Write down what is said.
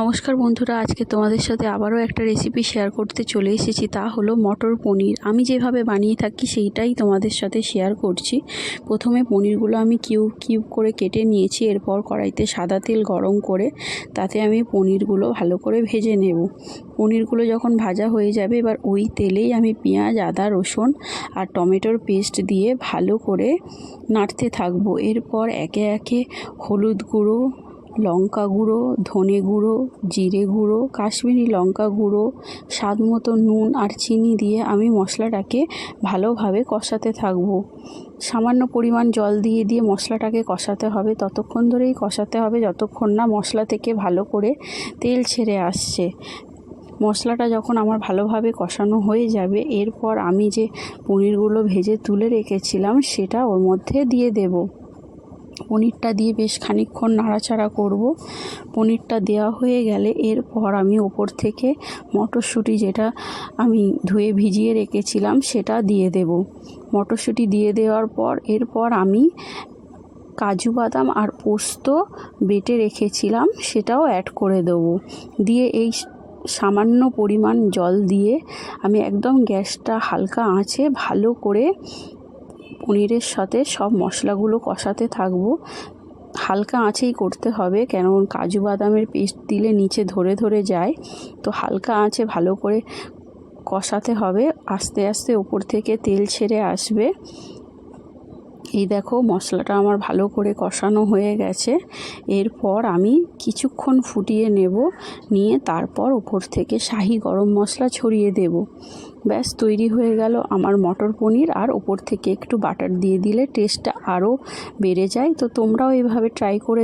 নমস্কার বন্ধুরা, আজকে তোমাদের সাথে আবারও একটা রেসিপি শেয়ার করতে চলে এসেছি। তা হলো মটর পনির। আমি যেভাবে বানিয়ে থাকি, সেইটাই তোমাদের সাথে শেয়ার করছি। প্রথমে পনিরগুলো আমি কিউব কিউব করে কেটে নিয়েছি, এরপর কড়াইতে সাদা তেল গরম করে তাতে আমি পনিরগুলো ভালো করে ভেজে নেব। পনিরগুলো যখন ভাজা হয়ে যাবে, এবার ওই তেলেই আমি পেঁয়াজ, আদা, রসুন আর টমেটোর পেস্ট দিয়ে ভালো করে নাড়তে থাকব। এরপর একে একে হলুদ গুঁড়ো লঙ্কা গুঁড়ো, ধনে গুঁড়ো, জিরে গুঁড়ো, কাশ্মীরি লঙ্কা গুঁড়ো, স্বাদ মতো নুন আর চিনি দিয়ে আমি মশলাটাকে ভালোভাবে কষাতে থাকব। সামান্য পরিমাণ জল দিয়ে দিয়ে মশলাটাকে কষাতে হবে। ততক্ষণ ধরেই কষাতে হবে যতক্ষণ না মশলা থেকে ভালো করে তেল ছেড়ে আসছে। মশলাটা যখন আমার ভালোভাবে কষানো হয়ে যাবে, এরপর আমি যে পনিরগুলো ভেজে তুলে রেখেছিলাম, সেটা ওর মধ্যে দিয়ে দেবো। পনিরটা দিয়ে বেশ খানিকক্ষণ নাড়াচাড়া করব। পনিরটা দেওয়া হয়ে গেলে এরপর আমি ওপর থেকে মটরশুঁটি যেটা আমি ধুয়ে ভিজিয়ে রেখেছিলাম সেটা দিয়ে দেব। মটরশুঁটি দিয়ে দেওয়ার পর এরপর আমি কাজু বাদাম আর পোস্ত বেটে রেখেছিলাম সেটাও অ্যাড করে দেবো। দিয়ে এই সামান্য পরিমাণ জল দিয়ে আমি একদম গ্যাসটা হালকা আঁচে ভালো করে পনিরের সাথে সব মশলাগুলো কষাতে থাকব। হালকা আঁচেই করতে হবে কেন কাজু বাদামের পেস্ট দিলে নিচে ধরে ধরে যায়। তো হালকা আঁচে ভালো করে কষাতে হবে, আস্তে আস্তে ওপর থেকে তেল ছেড়ে আসবে। এই দেখো মশলাটা আমার ভালো করে কষানো হয়ে গেছে। এরপর আমি কিছুক্ষণ ফুটিয়ে নেব, নিয়ে তারপর ওপর থেকে শাহি গরম মশলা ছড়িয়ে দেব। ব্যাস, তৈরি হয়ে গেল আমার মটর পনির। আর ওপর থেকে একটু বাটার দিয়ে দিলে টেস্টটা আরও বেড়ে যায়। তো তোমরাও এভাবে ট্রাই করে